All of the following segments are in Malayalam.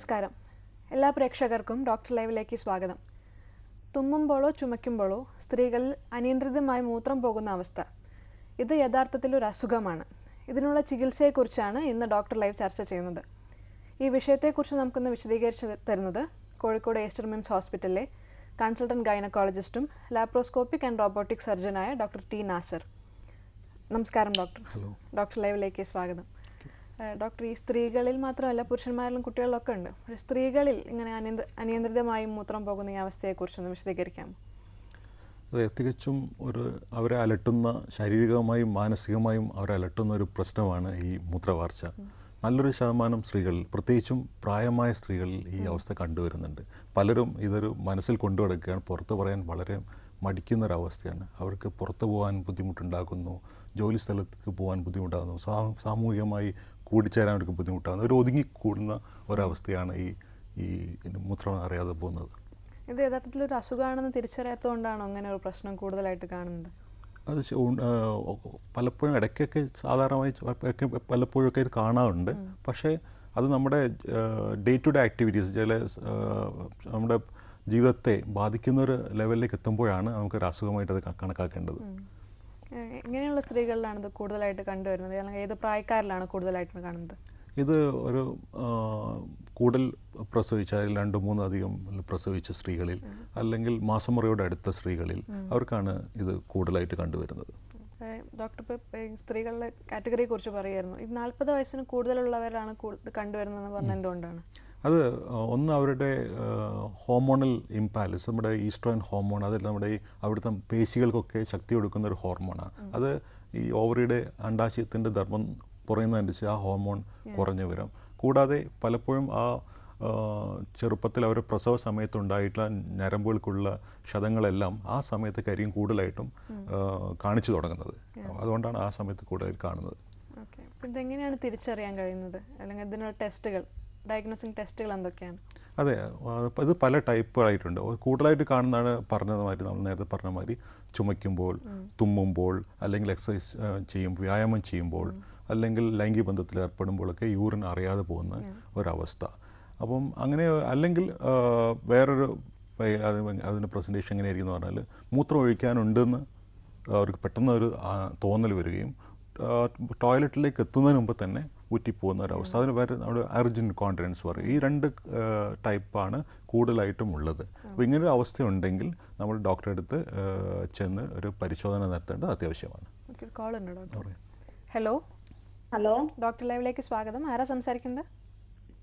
നമസ്കാരം. എല്ലാ പ്രേക്ഷകർക്കും ഡോക്ടർ ലൈവിലേക്ക് സ്വാഗതം. തുമ്മുമ്പോഴോ ചുമയ്ക്കുമ്പോഴോ സ്ത്രീകളിൽ അനിയന്ത്രിതമായി മൂത്രം പോകുന്ന അവസ്ഥ. ഇത് യഥാർത്ഥത്തിൽ ഒരു അസുഖമാണ്. ഇതിനുള്ള ചികിത്സയെക്കുറിച്ചാണ് ഇന്ന് ഡോക്ടർ ലൈവ് ചർച്ച ചെയ്യുന്നത്. ഈ വിഷയത്തെക്കുറിച്ച് നമുക്കിന്ന് വിശദീകരിച്ച് തരുന്നത് കോഴിക്കോട് ഏസ്റ്റർ മിംസ് ഹോസ്പിറ്റലിലെ കൺസൾട്ടന്റ് ഗൈനക്കോളജിസ്റ്റും ലാപ്രോസ്കോപ്പിക് ആൻഡ് റോബോട്ടിക് സർജനായ ഡോക്ടർ ടി നാസർ. നമസ്കാരം ഡോക്ടർ. ഡോക്ടർ ലൈവിലേക്ക് സ്വാഗതം. ഡോക്ടർ ഈ സ്ത്രീകളിൽ മാത്രമല്ല പുരുഷന്മാരിലും കുട്ടികളിലൊക്കെ ഉണ്ട്. പക്ഷേ സ്ത്രീകളിൽ ഇങ്ങനെ അനിയന്ത്ര അനിയന്ത്രിതമായി മൂത്രം പോകുന്ന ഈ അവസ്ഥയെക്കുറിച്ചൊന്ന് വിശദീകരിക്കാമോ? അത് തികച്ചും ഒരു അവരെ അലട്ടുന്ന ശാരീരികമായും മാനസികമായും അവരെ അലട്ടുന്ന ഒരു പ്രശ്നമാണ് ഈ മൂത്രവാർച്ച. നല്ലൊരു ശതമാനം സ്ത്രീകളിൽ പ്രത്യേകിച്ചും പ്രായമായ സ്ത്രീകളിൽ ഈ അവസ്ഥ കണ്ടുവരുന്നുണ്ട്. പലരും ഇതൊരു മനസ്സിൽ കൊണ്ടുനടക്കുകയാണ് പുറത്ത് പറയാൻ വളരെ മടിക്കുന്ന ഒരു അവസ്ഥയാണ് അവർക്ക് പുറത്തു പോകാൻ ബുദ്ധിമുട്ടുണ്ടാക്കുന്നു. ജോലി സ്ഥലത്തേക്ക് പോകാൻ ബുദ്ധിമുട്ടാകുന്നു. സാമൂഹികമായി കൂടിച്ചേരാൻ അവർക്ക് ബുദ്ധിമുട്ടാണ്. ഒരു ഒതുങ്ങിക്കൂടുന്ന ഒരവസ്ഥയാണ് ഈ ഈ മൂത്രം അറിയാതെ പോകുന്നത്. ഇത് യഥാർത്ഥത്തിൽ ഒരു അസുഖമാണെന്ന് തിരിച്ചറിയാത്തതുകൊണ്ടാണോ അങ്ങനെ ഒരു പ്രശ്നം കൂടുതലായിട്ട് കാണുന്നത്? അത് പലപ്പോഴും ഇടയ്ക്കൊക്കെ സാധാരണമായി പലപ്പോഴൊക്കെ ഇത് കാണാറുണ്ട്. പക്ഷേ അത് നമ്മുടെ ഡേ ടു ഡേ ആക്ടിവിറ്റീസ് ചില നമ്മുടെ ജീവിതത്തെ ബാധിക്കുന്ന ഒരു ലെവലിലേക്ക് എത്തുമ്പോഴാണ് നമുക്കൊരു അസുഖമായിട്ട് അത് കണക്കാക്കേണ്ടത്. എങ്ങനെയുള്ള സ്ത്രീകളിലാണ് ഇത് കൂടുതലായിട്ട് കണ്ടുവരുന്നത്? അല്ലെങ്കിൽ ഏത് പ്രായക്കാരിലാണ് കൂടുതലായിട്ട് കാണുന്നത്? ഇത് ഒരു കൂടുതൽ പ്രസവിച്ച രണ്ട് മൂന്ന് അധികം പ്രസവിച്ച സ്ത്രീകളിൽ അല്ലെങ്കിൽ മാസമുറയോട് അടുത്ത സ്ത്രീകളിൽ അവർക്കാണ് ഇത് കൂടുതലായിട്ട് കണ്ടുവരുന്നത്. ഡോക്ടർ ഇപ്പോൾ സ്ത്രീകളുടെ കാറ്റഗറിയെ കുറിച്ച് പറയായിരുന്നു ഇത് നാൽപ്പത് വയസ്സിന് കൂടുതലുള്ളവരാണ് കണ്ടുവരുന്നതെന്ന് പറഞ്ഞാൽ എന്തുകൊണ്ടാണ്? അത് ഒന്ന് അവരുടെ ഹോർമോണൽ ഇംപാലൻസ് നമ്മുടെ ഈസ്ട്രോൻ ഹോർമോൺ അതിൽ നമ്മുടെ ഈ അവിടുത്തെ പേശികൾക്കൊക്കെ ശക്തി കൊടുക്കുന്ന ഒരു ഹോർമോണാണ് അത് ഈ ഓവറിയുടെ അണ്ടാശയത്തിന്റെ ധർമ്മം കുറയുന്നതനുസരിച്ച് ആ ഹോർമോൺ കുറഞ്ഞു വരും. കൂടാതെ പലപ്പോഴും ആ ചെറുപ്പത്തിൽ അവരുടെ പ്രസവ സമയത്തുണ്ടായിട്ടുള്ള ഞരമ്പുകൾക്കുള്ള ക്ഷതങ്ങളെല്ലാം ആ സമയത്ത് കരിയും കൂടുതലായിട്ടും കാണിച്ചു തുടങ്ങുന്നത്. അതുകൊണ്ടാണ് ആ സമയത്ത് കൂടുതലായിട്ട് കാണുന്നത്. ഇതെങ്ങനെയാണ് തിരിച്ചറിയാൻ കഴിയുന്നത്? അല്ലെങ്കിൽ ഇതിനുള്ള ടെസ്റ്റുകൾ? ഡയഗ്നോസിങ് ടെസ്റ്റുകൾ എന്തൊക്കെയാണ്? അതെ ഇത് പല ടൈപ്പുകളായിട്ടുണ്ട്. കൂടുതലായിട്ട് കാണുന്നതാണ് പറഞ്ഞത് മാതിരി നമ്മൾ നേരത്തെ പറഞ്ഞ മാതിരി ചുമയ്ക്കുമ്പോൾ തുമ്മുമ്പോൾ അല്ലെങ്കിൽ എക്സസൈസ് ചെയ്യുമ്പോൾ വ്യായാമം ചെയ്യുമ്പോൾ അല്ലെങ്കിൽ ലൈംഗിക ബന്ധത്തിൽ ഏർപ്പെടുമ്പോഴൊക്കെ യൂറിൻ അറിയാതെ പോകുന്ന ഒരവസ്ഥ. അപ്പം അങ്ങനെ അല്ലെങ്കിൽ വേറൊരു അതിന്റെ പ്രസന്റേഷൻ എങ്ങനെയായിരിക്കും എന്ന് പറഞ്ഞാൽ മൂത്രം ഒഴിക്കാനുണ്ടെന്ന് അവർക്ക് പെട്ടെന്ന് ഒരു തോന്നൽ വരികയും ടോയ്ലറ്റിലേക്ക് എത്തുന്നതിന് മുമ്പ് തന്നെ ഊറ്റിപ്പോകുന്ന ഒരവസ്ഥ അതിന് പേര് നമ്മുടെ അർജൻ കോൺഫിഡൻസ് പറയും. ഈ രണ്ട് ടൈപ്പാണ് കൂടുതലായിട്ടും ഉള്ളത്. അപ്പോൾ ഇങ്ങനെ ഒരു അവസ്ഥ ഉണ്ടെങ്കിൽ നമ്മൾ ഡോക്ടറെ അടുത്ത് ചെന്ന് ഒരു പരിശോധന നടത്തേണ്ടത് അത്യാവശ്യമാണ്. Hello hello? ഡോക്ടർ ലൈവിലേക്ക് സ്വാഗതം. ആരാ സംസാരിക്കുന്നത്?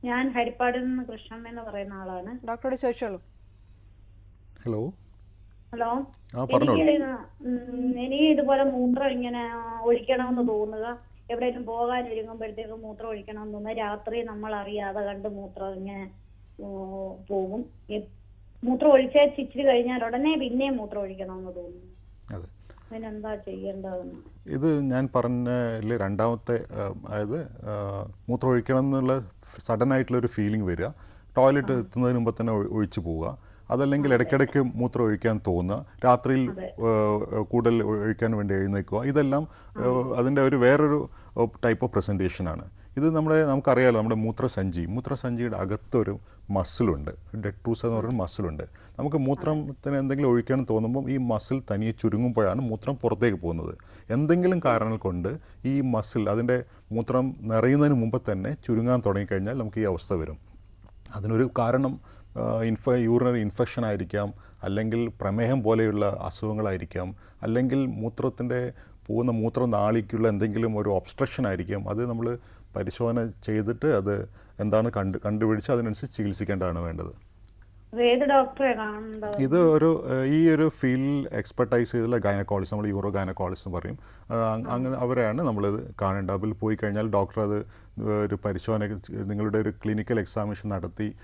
ഞാൻ ഹരിപ്പാടിൽ നിന്ന് കൃഷ്ണൻ എന്ന് പറയുന്ന ആളാണ്. ഡോക്ടറോട് ചോദിച്ചോളൂ. ഹലോ? ഹലോ എനിക്ക് ഇതുപോലെ മൂത്രം ഇങ്ങനെ ഒഴിക്കണമെന്ന് തോന്നുക. എവിടെയെങ്കിലും പോകാൻ ഒരുങ്ങുമ്പോഴത്തേക്ക് മൂത്രം ഒഴിക്കണം തോന്നുന്നു. രാത്രി നമ്മൾ അറിയാതെ കണ്ട് മൂത്രം ഇങ്ങനെ പോകും. മൂത്രം ഒഴിച്ചാൽ ഇച്ചിരി കഴിഞ്ഞാൽ ഉടനെ പിന്നെയും മൂത്രം ഒഴിക്കണമെന്ന് തോന്നുന്നു. അതെ. അതിനെന്താ ചെയ്യേണ്ടതെന്ന്? ഇത് ഞാൻ പറഞ്ഞതിൽ രണ്ടാമത്തെ അതായത് മൂത്രം ഒഴിക്കണം എന്നുള്ള സഡൻ ആയിട്ടുള്ള ഒരു ഫീലിംഗ് വരിക. ടോയ്ലറ്റ് എത്തുന്നതിന് മുമ്പ് തന്നെ ഒഴി- ഒഴിച്ചു പോവുക. അതല്ലെങ്കിൽ ഇടയ്ക്കിടയ്ക്ക് മൂത്രം ഒഴിക്കാൻ തോന്നുക രാത്രിയിൽ കൂടുതൽ ഒഴിക്കാൻ വേണ്ടി എഴുന്നേക്കുക ഇതെല്ലാം അതിന്റെ ഒരു വേറൊരു ടൈപ്പ് ഓഫ് പ്രസന്റേഷനാണ് ഇത് നമ്മുടെ നമുക്കറിയാലോ നമ്മുടെ മൂത്രസഞ്ചി. മൂത്രസഞ്ചിയുടെ അകത്തൊരു മസിലുണ്ട് ഡെട്രൂസ് എന്ന് പറയുന്ന മസിലുണ്ട് നമുക്ക് മൂത്രത്തിന് എന്തെങ്കിലും ഒഴിക്കണം തോന്നുമ്പോൾ ഈ മസിൽ തനിയെ ചുരുങ്ങുമ്പോഴാണ് മൂത്രം പുറത്തേക്ക് പോകുന്നത്. എന്തെങ്കിലും കാരണങ്ങൾ കൊണ്ട് ഈ മസിൽ അതിന്റെ മൂത്രം നിറയുന്നതിന് മുമ്പ് തന്നെ ചുരുങ്ങാൻ തുടങ്ങിക്കഴിഞ്ഞാൽ നമുക്ക് ഈ അവസ്ഥ വരും. അതിനൊരു കാരണം ഇൻഫ യൂറിനറി ഇൻഫെക്ഷൻ ആയിരിക്കാം അല്ലെങ്കിൽ പ്രമേഹം പോലെയുള്ള അസുഖങ്ങളായിരിക്കാം അല്ലെങ്കിൽ മൂത്രത്തിന്റെ പോകുന്ന മൂത്രം നാളിക്കുള്ള എന്തെങ്കിലും ഒരു ഒബ്സ്ട്രക്ഷൻ ആയിരിക്കാം. അത് നമ്മൾ പരിശോധന ചെയ്തിട്ട് അത് എന്താണ് കണ്ട് കണ്ടുപിടിച്ച് അതിനനുസരിച്ച് ചികിത്സിക്കേണ്ടതാണ് വേണ്ടത്. ഇത് ഒരു ഈ ഒരു ഫീൽഡിൽ എക്സ്പെർട്ടൈസ് ചെയ്തുള്ള ഗൈനക്കോളജിസ്റ്റ് നമ്മൾ യൂറോ ഗൈനക്കോളജിസ്റ്റ് എന്ന് പറയും. അങ്ങനെ അവരെയാണ് നമ്മളിത് കാണേണ്ടത്. അതിൽ പോയി കഴിഞ്ഞാൽ ഡോക്ടർ അത് ഒരു പരിശോധന നിങ്ങളുടെ ഒരു ക്ലിനിക്കൽ എക്സാമിനേഷൻ നടത്തി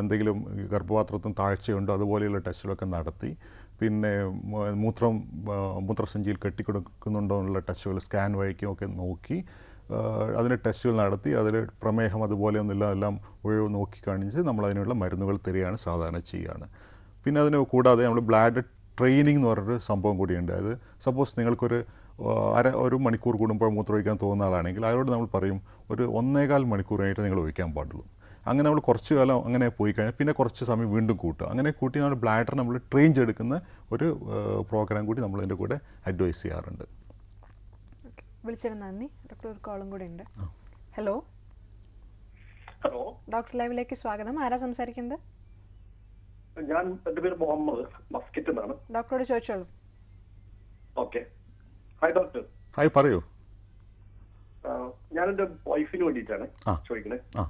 എന്തെങ്കിലും ഗർഭപാത്രത്തിന് താഴ്ചയുണ്ടോ അതുപോലെയുള്ള ടെസ്റ്റുകളൊക്കെ നടത്തി. പിന്നെ മൂത്രം മൂത്രസഞ്ചിയിൽ കെട്ടിക്കൊടുക്കുന്നുണ്ടോ എന്നുള്ള ടെസ്റ്റുകൾ സ്കാൻ വഴിക്കും ഒക്കെ നോക്കി. അതിന് ടെസ്റ്റുകൾ നടത്തി അതിൽ പ്രമേഹം അതുപോലെ ഒന്നുമില്ല എല്ലാം ഒഴിവ് നോക്കി കാണിച്ച് നമ്മൾ അതിനുള്ള മരുന്നുകൾ തരികയാണ് സാധാരണ ചെയ്യുകയാണ്. പിന്നെ അതിന് കൂടാതെ നമ്മൾ ബ്ലാഡ് ട്രെയിനിങ് എന്ന് പറഞ്ഞൊരു സംഭവം കൂടിയുണ്ട്. അത് സപ്പോസ് നിങ്ങൾക്കൊരു അര ഒരു മണിക്കൂർ കൂടുമ്പോൾ മൂത്രം ഒഴിക്കാൻ തോന്നുന്ന ആളാണെങ്കിൽ അയാളോട് നമ്മൾ പറയും ഒരു ഒന്നേകാൽ മണിക്കൂറായിട്ട് നിങ്ങൾ ഒഴിക്കാൻ പാടുള്ളൂ. അങ്ങനെ നമ്മൾ കുറച്ച് കാലം അങ്ങനെ പോയി കഴിഞ്ഞാൽ പിന്നെ കുറച്ച് സമയം വീണ്ടും കൂട്ടുക. അങ്ങനെ കൂട്ടി നമ്മൾ ബ്ലാഡർ നമ്മൾ ട്രെയിൻ ചെയ്തെടുക്കുന്ന ഒരു പ്രോഗ്രാം കൂടി നമ്മൾ ഇതിന്റെ കൂടെ അഡ്വൈസ് ചെയ്യാറുണ്ട്. വിളിച്ചതിന് നന്ദി. ഡോക്ടർ ഒരു കോളും കൂടെ ഉണ്ട്. ഹലോ ഹലോ ഡോക്ടർ ലൈവിലേക്ക് സ്വാഗതം. ആരാ സംസാരിക്കുന്നത്? ഞാൻ എന്റെ പേര് മുഹമ്മദ് മസ്കിറ്റ് എന്നാണ്. ഡോക്ടറോട് ചോദിച്ചോളൂ. ഓക്കെ ഹായ് ഡോക്ടർ ഹായ് പറയൂ. ഞാൻ എന്റെ വൈഫിന് വേണ്ടിയിട്ടാണ് ആ.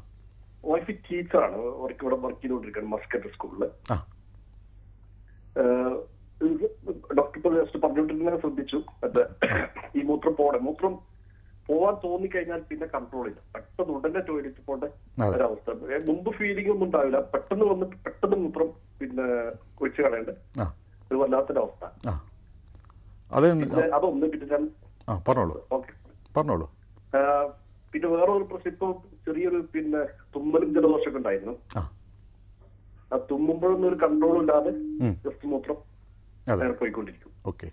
വൈഫ് ടീച്ചറാണ് അവർക്ക് ഇവിടെ വർക്ക് ചെയ്തുകൊണ്ടിരിക്കുകയാണ് മസ്കറ്റ് സ്കൂളിൽ ഡോക്ടർ ഇപ്പൊ ജസ്റ്റ് പറഞ്ഞുകൊണ്ടിരുന്ന ശ്രദ്ധിച്ചു. മറ്റേ ഈ മൂത്രം പോടെ മൂത്രം പോവാൻ തോന്നിക്കഴിഞ്ഞാൽ പിന്നെ കൺട്രോൾ ഇല്ല. പെട്ടെന്ന് ഉടനെ ടോയ്ലറ്റ് പോകേണ്ട. ഒരവസ്ഥ. മുമ്പ് ഫീലിംഗ് ഒന്നും ഉണ്ടാവില്ല. പെട്ടെന്ന് വന്നിട്ട് പെട്ടെന്ന് മൂത്രം പിന്നെ ഒഴിച്ചു കളയേണ്ട ഒരു വല്ലാത്തൊരവസ്ഥ. അതൊന്ന് പിന്നെ ഞാൻ പറഞ്ഞോളൂ. പറഞ്ഞോളൂ. പിന്നെ വേറൊരു ഒരു പ്രശ്നം ഇപ്പൊ ചെറിയൊരു പിന്നെ തുമ്മലും ജലദോഷമൊക്കെ ഉണ്ടായിരുന്നു. ആ. തുമ്മുമ്പോഴൊന്നും ഒരു കൺട്രോൾ ഇല്ലാതെ. ജസ്റ്റ് മൂത്രം പോയിക്കൊണ്ടിരിക്കും. ഓക്കെ.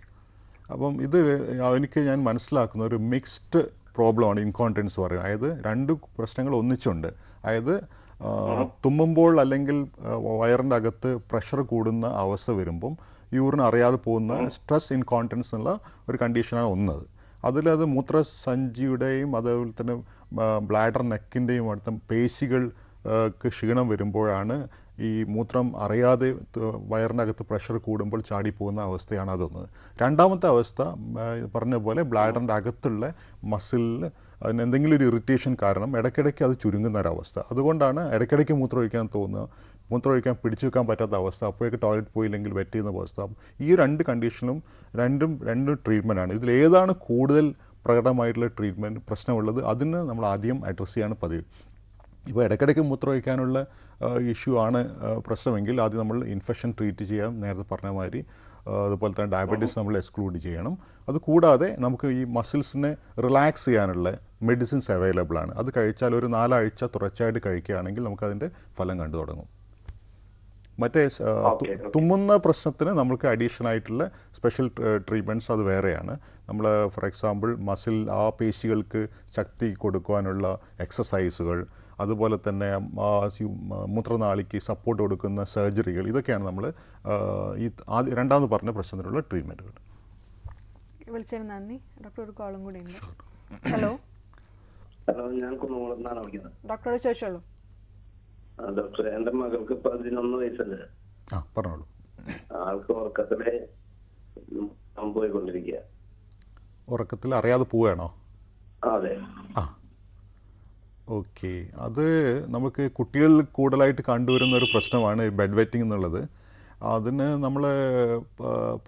അപ്പം ഇത് എനിക്ക് ഞാൻ മനസ്സിലാക്കുന്ന ഒരു മിക്സ്ഡ് പ്രോബ്ലമാണ് ഇൻകോണ്ടൻസ് പറയുക അതായത് രണ്ട് പ്രശ്നങ്ങൾ ഒന്നിച്ചുണ്ട്. അതായത് തുമ്മുമ്പോൾ അല്ലെങ്കിൽ വയറിന്റെ അകത്ത് പ്രഷർ കൂടുന്ന അവസ്ഥ വരുമ്പം യൂറിൻ അറിയാതെ പോകുന്ന സ്ട്രെസ് ഇൻകോണ്ടൻസ് എന്നുള്ള ഒരു കണ്ടീഷനാണ് ഒന്നത് അതിലത് മൂത്രസഞ്ചിയുടെയും അതേപോലെ തന്നെ ബ്ലാഡർ നെക്കിന്റെയും അടുത്ത പേശികൾക്ക് ക്ഷീണം വരുമ്പോഴാണ് ഈ മൂത്രം അറിയാതെ വയറിനകത്ത് പ്രഷർ കൂടുമ്പോൾ ചാടിപ്പോകുന്ന അവസ്ഥയാണ് അതൊന്ന്. രണ്ടാമത്തെ അവസ്ഥ പറഞ്ഞ പോലെ ബ്ലാഡറിന്റെ അകത്തുള്ള മസിലിൽ അതിന് എന്തെങ്കിലും ഒരു ഇറിറ്റേഷൻ കാരണം ഇടയ്ക്കിടയ്ക്ക് അത് ചുരുങ്ങുന്ന ഒരവസ്ഥ. അതുകൊണ്ടാണ് ഇടയ്ക്കിടയ്ക്ക് മൂത്രം ഒഴിക്കാൻ തോന്നുക. മൂത്രം ഒഴിക്കാൻ പിടിച്ചു വെക്കാൻ പറ്റാത്ത അവസ്ഥ അപ്പോഴേക്ക് ടോയ്ലറ്റ് പോയില്ലെങ്കിൽ വെറ്റ് അവസ്ഥ. ഈ രണ്ട് കണ്ടീഷനും രണ്ടും രണ്ടും ട്രീറ്റ്മെന്റാണ് ഇതിൽ ഏതാണ് കൂടുതൽ പ്രകടമായിട്ടുള്ള ട്രീറ്റ്മെന്റ് പ്രശ്നമുള്ളത് അതിന് നമ്മൾ ആദ്യം അഡ്രസ്സ് ചെയ്യാണ് പതിവ്. ഇപ്പോൾ ഇടയ്ക്കിടയ്ക്ക് മൂത്രമൊഴിക്കാനുള്ള ഇഷ്യൂ ആണ് പ്രശ്നമെങ്കിൽ ആദ്യം നമ്മൾ ഇൻഫെക്ഷൻ ട്രീറ്റ് ചെയ്യാം നേരത്തെ പറഞ്ഞ മാതിരി. അതുപോലെ തന്നെ ഡയബറ്റീസ് നമ്മൾ എക്സ്ക്ലൂഡ് ചെയ്യണം. അത് കൂടാതെ നമുക്ക് ഈ മസിൽസിനെ റിലാക്സ് ചെയ്യാനുള്ള മെഡിസിൻസ് അവൈലബിൾ ആണ്. അത് കഴിച്ചാൽ ഒരു നാലാഴ്ച തുടർച്ചയായിട്ട് കഴിക്കുകയാണെങ്കിൽ നമുക്കതിന്റെ ഫലം കണ്ടു തുടങ്ങും. മറ്റേ. തുമ്മുന്ന പ്രശ്നത്തിന് നമുക്ക് അഡീഷണൽ ആയിട്ടുള്ള സ്പെഷ്യൽ ട്രീറ്റ്മെന്റ്സ് അത് വേറെയാണ്. നമ്മൾ ഫോർ എക്സാമ്പിൾ മസിൽ ആ പേശികൾക്ക് ശക്തി കൊടുക്കുവാനുള്ള എക്സസൈസുകൾ അതുപോലെ തന്നെ ആ മൂത്രനാളിക്ക് സപ്പോർട്ട് കൊടുക്കുന്ന സർജറികൾ ഇതൊക്കെയാണ് നമ്മൾ ഈ ആദ്യ രണ്ടാമത് പറഞ്ഞ പ്രശ്നത്തിനുള്ള ട്രീറ്റ്മെന്റുകൾ വിളിച്ചതിന് നന്ദി. ഡോക്ടർ ഒരു കോളും കൂടി ഉണ്ട്. ഹലോ ഹലോ ഞാൻ കുന്നംകുളത്താണ് വിളിക്കുന്നത്. ഡോക്ടറോട് ചോദിച്ചോളൂ ആ, ഡോക്ടർ എന്റെ മകൾക്ക് പതിനൊന്ന് വയസ്സല്ലേ? ആ പറഞ്ഞോളൂ. ആൾക്ക് ഉറക്കത്തിലെ പോയിക്കൊണ്ടിരിക്കുക ഉറക്കത്തിൽ അറിയാതെ പോവുകയാണോ? അതെ. ആ. ഓക്കെ. അത് നമുക്ക് കുട്ടികളിൽ കൂടുതലായിട്ട് കണ്ടുവരുന്ന ഒരു പ്രശ്നമാണ് ബെഡ് വെറ്റിംഗ് എന്നുള്ളത്. അതിന് നമ്മൾ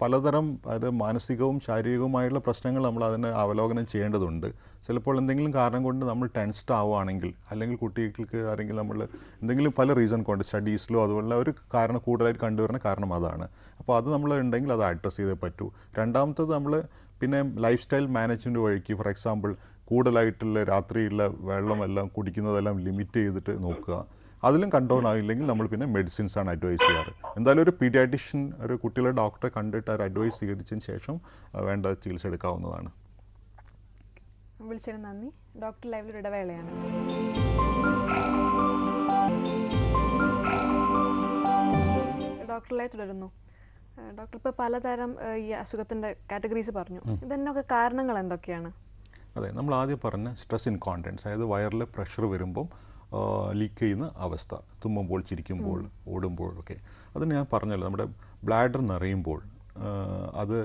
പലതരം അത് മാനസികവും ശാരീരികവുമായിട്ടുള്ള പ്രശ്നങ്ങൾ നമ്മൾ അതിന് അവലോകനം ചെയ്യേണ്ടതുണ്ട്. ചിലപ്പോൾ എന്തെങ്കിലും കാരണം കൊണ്ട് നമ്മൾ ടെൻസ്ഡ് ആവുകയാണെങ്കിൽ അല്ലെങ്കിൽ കുട്ടികൾക്ക് ആരെങ്കിലും നമ്മൾ എന്തെങ്കിലും പല റീസൺ കൊണ്ട് സ്റ്റഡീസിലോ അതുപോലുള്ള ഒരു കാരണം കൂടുതലായിട്ട് കണ്ടുവരുന്ന കാരണം അതാണ്. അപ്പോൾ അത് നമ്മൾ ഉണ്ടെങ്കിൽ അത് അഡ്രസ്സ് ചെയ്തേ പറ്റൂ. രണ്ടാമത്തത് നമ്മൾ പിന്നെ ലൈഫ് സ്റ്റൈൽ മാനേജ്മെന്റ് വഴിക്ക് ഫോർ എക്സാമ്പിൾ കൂടുതലായിട്ടുള്ള രാത്രിയുള്ള വെള്ളമെല്ലാം കുടിക്കുന്നതെല്ലാം ലിമിറ്റ് ചെയ്തിട്ട് നോക്കുക. അതിലും കൺട്രോൾ ആയില്ലെങ്കിൽ നമ്മൾ പിന്നെ മെഡിസിൻസ് ആണ് അഡ്വൈസ് ചെയ്യാറ്. എന്തായാലും ഒരു പീഡിയാട്രിഷ്യൻ ഒരു കുട്ടികളുടെ ഡോക്ടറെ കണ്ടിട്ട് ഒരു അഡ്വൈസ് സ്വീകരിച്ചതിന് ശേഷം വേണ്ട ചികിത്സ എടുക്കാവുന്നതാണ്. വിളിച്ചതിന് നന്ദി. ഡോക്ടർ ലൈവിൽ ഇടവേളയാണ്. ഡോക്ടർ ലൈവ് തുടരുന്നു. ഡോക്ടർ ഇപ്പോൾ പലതരം ഈ അസുഖത്തിന്റെ കാറ്റഗറീസ് പറഞ്ഞു. ഇതിനൊക്കെ കാരണങ്ങൾ എന്തൊക്കെയാണ്? അതെ നമ്മൾ ആദ്യം പറഞ്ഞ സ്ട്രെസ് ഇൻകോണ്ടൻസ് അതായത് വയറിൽ പ്രഷർ വരുമ്പം ലീക്ക് ചെയ്യുന്ന അവസ്ഥ. തുമ്മുമ്പോൾ ചിരിക്കുമ്പോൾ ഓടുമ്പോൾ ഒക്കെ അത് ഞാൻ പറഞ്ഞല്ലോ നമ്മുടെ ബ്ലാഡർ നിറയുമ്പോൾ അത്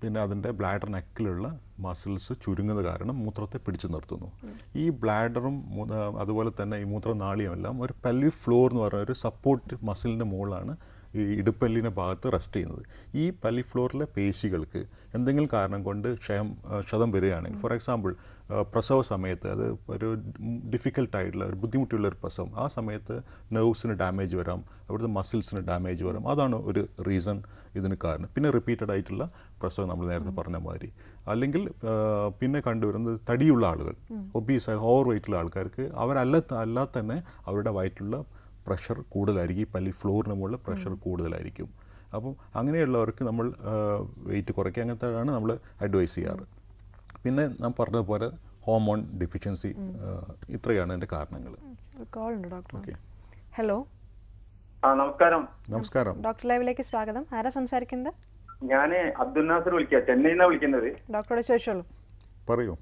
പിന്നെ അതിന്റെ ബ്ലാഡർ നെക്കിലുള്ള മസിൽസ് ചുരുങ്ങുന്നത് കാരണം മൂത്രത്തെ പിടിച്ചു നിർത്തുന്നു. ഈ ബ്ലാഡറും അതുപോലെ തന്നെ ഈ മൂത്രനാളിയും എല്ലാം ഒരു പെൽവി ഫ്ലോർ എന്ന് പറയുന്ന ഒരു സപ്പോർട്ട് മസിലിന്റെ മുകളിലാണ് ഈ ഇടുപ്പല്ലിന്റെ ഭാഗത്ത് റെസ്റ്റ് ചെയ്യുന്നത്. ഈ പല്ലി ഫ്ലോറിലെ പേശികൾക്ക് എന്തെങ്കിലും കാരണം കൊണ്ട് ക്ഷയം ക്ഷതം വരികയാണെങ്കിൽ ഫോർ എക്സാമ്പിൾ പ്രസവ സമയത്ത് അത് ഒരു ഡിഫിക്കൽട്ടായിട്ടുള്ള ഒരു ബുദ്ധിമുട്ടുള്ള ഒരു പ്രസവം. ആ സമയത്ത് നെർവ്സിന് ഡാമേജ് വരാം അവിടുത്തെ മസിൽസിന് ഡാമേജ് വരാം. അതാണ് ഒരു റീസൺ ഇതിന് കാരണം. പിന്നെ റിപ്പീറ്റഡ് ആയിട്ടുള്ള പ്രസവം നമ്മൾ നേരത്തെ പറഞ്ഞ മാതിരി. അല്ലെങ്കിൽ പിന്നെ കണ്ടുവരുന്നത് തടിയുള്ള ആളുകൾ. ഒബീസ് ഓവർ വെയിറ്റുള്ള ആൾക്കാർക്ക് അവരല്ല അല്ലാതെ തന്നെ അവരുടെ വയറ്റിലുള്ള പ്രഷർ കൂടുതലായിരിക്കും. പല്ലി ഫ്ലോറിന് മുകളിൽ പ്രഷർ കൂടുതലായിരിക്കും. അപ്പം അങ്ങനെയുള്ളവർക്ക് നമ്മൾ വെയിറ്റ് കുറയ്ക്കുക. അങ്ങനത്തെയാണ് നമ്മൾ അഡ്വൈസ് ചെയ്യാറ്. പിന്നെ ഞാൻ പറഞ്ഞതുപോലെ ഹോമോൺ ഡെഫിഷ്യൻസി ഇത്രയാണ് എന്റെ കാരണങ്ങൾ. കോൾ ഉണ്ട് ഡോക്ടർ ഓക്കെ ഹലോ നമസ്കാരം. നമസ്കാരം. ഡോക്ടർ ലൈവിലേക്ക് സ്വാഗതം. ആരാ സംസാരിക്കുന്നത്? ഞാൻ അബ്ദുൽ നാസർ വിളിക്കുക ചെന്നൈയിൽ നിന്നാണ് വിളിക്കുന്നത്. ഡോക്ടറോട് ചോദിച്ചോളൂ. പറയൂ.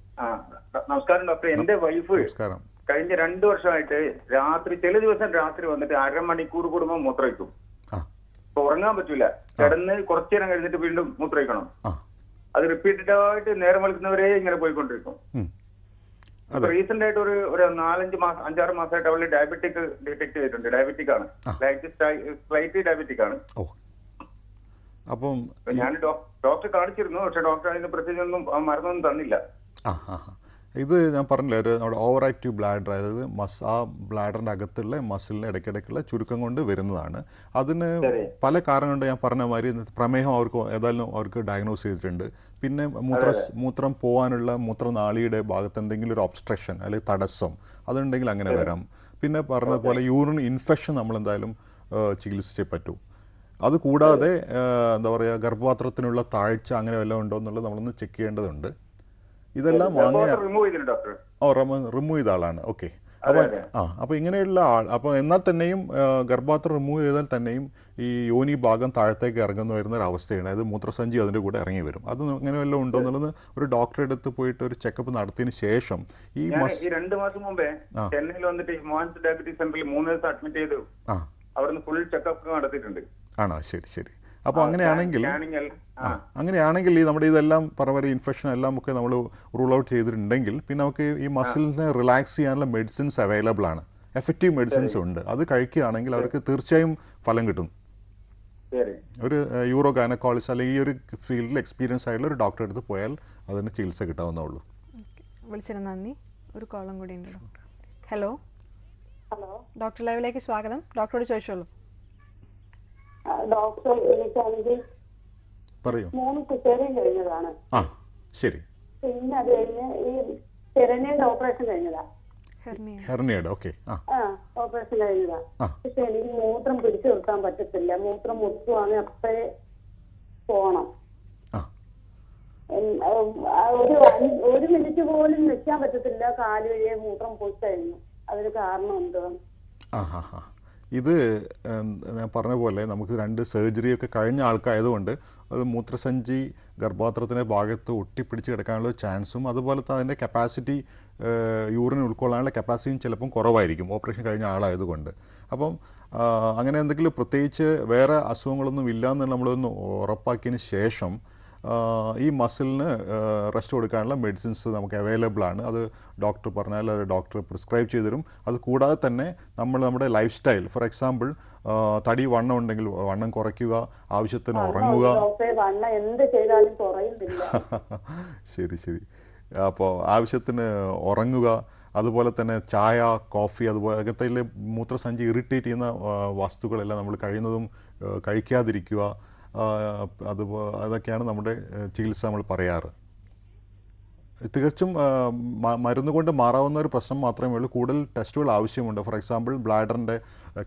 നമസ്കാരം ഡോക്ടർ എന്റെ വൈഫ് നമസ്കാരം. കഴിഞ്ഞ രണ്ടു വർഷമായിട്ട് രാത്രി ചില ദിവസം രാത്രി വന്നിട്ട് അരമണിക്കൂർ കൂടുമ്പോൾ മൂത്രമൊഴിക്കും. ഉറങ്ങാൻ പറ്റൂല. കിടന്ന് കുറച്ചു നേരം കഴിഞ്ഞിട്ട് വീണ്ടും മൂത്രമൊഴിക്കണം. അത് റിപ്പീറ്റഡ് ആയിട്ട് നേരം വെളുക്കുന്നവരെ ഇങ്ങനെ പോയിക്കൊണ്ടിരിക്കും. റീസെന്റ് ആയിട്ട് ഒരു ഒരു നാലഞ്ച് മാസം അഞ്ചാറ് മാസമായിട്ട് അവൾ ഡയബറ്റിക് ഡിറ്റക്ട് ചെയ്തിട്ടുണ്ട്. ഡയബറ്റിക് ആണ്. സ്ലൈറ്റ് ഡയബറ്റിക് ആണ്. അപ്പം ഞാൻ ഡോക്ടറെ കാണിച്ചിരുന്നു പക്ഷെ ഡോക്ടർ അതിന് പ്രത്യേകിച്ച് ഒന്നും ആ മരുന്നൊന്നും തന്നില്ല. ഇത് ഞാൻ പറഞ്ഞില്ലേ ഒരു നമ്മുടെ ഓവർ ആക്റ്റീവ് ബ്ലാഡർ അതായത് മസ് ആ ബ്ലാഡറിന്റെ അകത്തുള്ള മസിലിന് ഇടയ്ക്കിടയ്ക്കുള്ള ചുരുക്കം കൊണ്ട് വരുന്നതാണ്. അതിന് പല കാരണം കൊണ്ട് ഞാൻ പറഞ്ഞ മാതിരി പ്രമേഹം അവർക്ക് ഏതായാലും അവർക്ക് ഡയഗ്നോസ് ചെയ്തിട്ടുണ്ട്. പിന്നെ മൂത്ര മൂത്രം പോകാനുള്ള മൂത്രനാളിയുടെ ഭാഗത്ത് എന്തെങ്കിലും ഒരു ഒബ്സ്ട്രക്ഷൻ അല്ലെങ്കിൽ തടസ്സം അതുണ്ടെങ്കിൽ അങ്ങനെ വരാം. പിന്നെ പറഞ്ഞ പോലെ യൂറിൻ ഇൻഫെക്ഷൻ നമ്മൾ എന്തായാലും ചികിത്സിച്ചേ പറ്റൂ. അത് കൂടാതെ എന്താ പറയുക ഗർഭപാത്രത്തിനുള്ള താഴ്ച അങ്ങനെ വല്ലതും ഉണ്ടോ എന്നുള്ളത് നമ്മളൊന്ന് ചെക്ക് ചെയ്യേണ്ടതുണ്ട്. ഇതെല്ലാം ഓ റിമൂവ് ചെയ്ത ആളാണ്. ഓക്കെ അപ്പോൾ ആ അപ്പോൾ ഇങ്ങനെയുള്ള ആൾ അപ്പോൾ എന്നാൽ തന്നെയും ഗർഭാത്ര ഗർഭപാത്രം റിമൂവ് ചെയ്താൽ തന്നെയും ഈ യോനി ഭാഗം താഴത്തേക്ക് ഇറങ്ങുന്ന വരുന്ന ഒരു അവസ്ഥയാണ് അതായത് മൂത്രസഞ്ചി അതിന്റെ കൂടെ ഇറങ്ങി വരും. അത് അങ്ങനെ വല്ലതും ഉണ്ടോ എന്നുള്ളത് ഒരു ഡോക്ടറെ അടുത്ത് പോയിട്ട് ഒരു ചെക്കപ്പ് നടത്തിയതിന് ശേഷം ഈ രണ്ട് മാസം മുമ്പേ ചെന്നൈയിൽ വന്നിട്ട് മോഹൻസ് ഡയബറ്റീസ് സെന്ററിൽ മൂന്ന് ദിവസം അഡ്മിറ്റ് ചെയ്തു. അവിടുന്ന് ഫുൾ ചെക്കപ്പ് നടത്തിയിട്ടുണ്ട്. ആണോ? ശരി ശരി. അപ്പോൾ അങ്ങനെയാണെങ്കിൽ അങ്ങനെയാണെങ്കിൽ ഈ നമ്മുടെ ഇതെല്ലാം പറഞ്ഞ ഇൻഫെക്ഷൻ എല്ലാം ഒക്കെ നമ്മൾ റൂൾ ഔട്ട് ചെയ്തിട്ടുണ്ടെങ്കിൽ പിന്നെ നമുക്ക് ഈ മസിലിനെ റിലാക്സ് ചെയ്യാനുള്ള മെഡിസിൻസ് അവൈലബിൾ ആണ്. എഫക്റ്റീവ് മെഡിസിൻസ് ഉണ്ട്. അത് കഴിക്കുകയാണെങ്കിൽ അവർക്ക് തീർച്ചയായും ഫലം കിട്ടും. ശരി. ഒരു യൂറോ ഗൈനക്കോളജിസ്റ്റ് അല്ലെങ്കിൽ ഈ ഒരു ഫീൽഡിൽ എക്സ്പീരിയൻസ് ആയിട്ടുള്ള ഒരു ഡോക്ടറെ അടുത്ത് പോയാൽ അതിന് ചികിത്സ കിട്ടാവുന്നേ വിളിച്ചതിന് നന്ദി. ഒരു കോളും കൂടി ഉണ്ട് ഡോക്ടർ ഹലോ. ഹലോ. ഡോക്ടർ ലൈവിലേക്ക് സ്വാഗതം. ഡോക്ടറോട് ചോദിച്ചോളൂ. ഡോക്ടർ എനിക്കാണെങ്കിൽ പറയൂ. മൂന്ന് സിസേറിയൻ കഴിഞ്ഞതാണ്. ആ ശരി. പിന്നെ അത് കഴിഞ്ഞ് ഈ ഹെർണിയുടെ ഓപ്പറേഷൻ കഴിഞ്ഞതാ. ഹെർണിയുടെ ഹെർണിയഡ് ഓക്കെ ആ. ഓപ്പറേഷൻ കഴിഞ്ഞതാ. പക്ഷെ എനിക്ക് മൂത്രം പിടിച്ചു നിർത്താൻ പറ്റത്തില്ല. മൂത്രം മുട്ടുവാണെങ്കിൽ അപ്പഴേ പോണം. ഒരു ഒരു മിനിറ്റ് പോലും നിൽക്കാൻ പറ്റത്തില്ല. കാൽ വഴിയെ മൂത്രം പോയി കഴിഞ്ഞു അതിന് കാരണം എന്തുവാ ഇത് ഞാൻ പറഞ്ഞ പോലെ നമുക്ക് രണ്ട് സർജറിയൊക്കെ കഴിഞ്ഞ ആൾക്കായതുകൊണ്ട് അത് മൂത്രസഞ്ചി ഗർഭപാത്രത്തിന്റെ ഭാഗത്ത് ഒട്ടിപ്പിടിച്ച് കിടക്കാനുള്ള ചാൻസും അതുപോലെ തന്നെ അതിന്റെ കപ്പാസിറ്റി യൂറിൻ ഉൾക്കൊള്ളാനുള്ള കപ്പാസിറ്റിയും ചിലപ്പം കുറവായിരിക്കും. ഓപ്പറേഷൻ കഴിഞ്ഞ ആളായതുകൊണ്ട്. അപ്പം അങ്ങനെ എന്തെങ്കിലും പ്രത്യേകിച്ച് വേറെ അസുഖങ്ങളൊന്നും ഇല്ല എന്ന് നമ്മളൊന്ന് ഉറപ്പാക്കിയതിന് ശേഷം ഈ മസിലിന് റെസ്റ്റ് കൊടുക്കാനുള്ള മെഡിസിൻസ് നമുക്ക് അവൈലബിൾ ആണ്. അത് ഡോക്ടർ പറഞ്ഞാൽ അത് ഡോക്ടർ പ്രിസ്ക്രൈബ് ചെയ്തു തരും അത് കൂടാതെ തന്നെ നമ്മൾ നമ്മുടെ ലൈഫ് സ്റ്റൈൽ ഫോർ എക്സാമ്പിൾ തടി വണ്ണം ഉണ്ടെങ്കിൽ വണ്ണം കുറയ്ക്കുക ആവശ്യത്തിന് ഉറങ്ങുക. ശരി ശരി. അപ്പോൾ ആവശ്യത്തിന് ഉറങ്ങുക അതുപോലെ തന്നെ ചായ കോഫി അതുപോലെ അകത്തയിലെ മൂത്രസഞ്ചി ഇറിറ്റേറ്റ് ചെയ്യുന്ന വസ്തുക്കളെല്ലാം നമ്മൾ കഴിയുന്നതും കഴിക്കാതിരിക്കുക. ആ, അതുപോ അതൊക്കെയാണ് നമ്മുടെ ചികിത്സ നമ്മൾ പറയാറ്. തികച്ചും മരുന്ന് കൊണ്ട് മാറാവുന്ന ഒരു പ്രശ്നം മാത്രമേ ഉള്ളൂ. കൂടുതൽ ടെസ്റ്റുകൾ ആവശ്യമുണ്ട്. ഫോർ എക്സാമ്പിൾ ബ്ലാഡറിന്റെ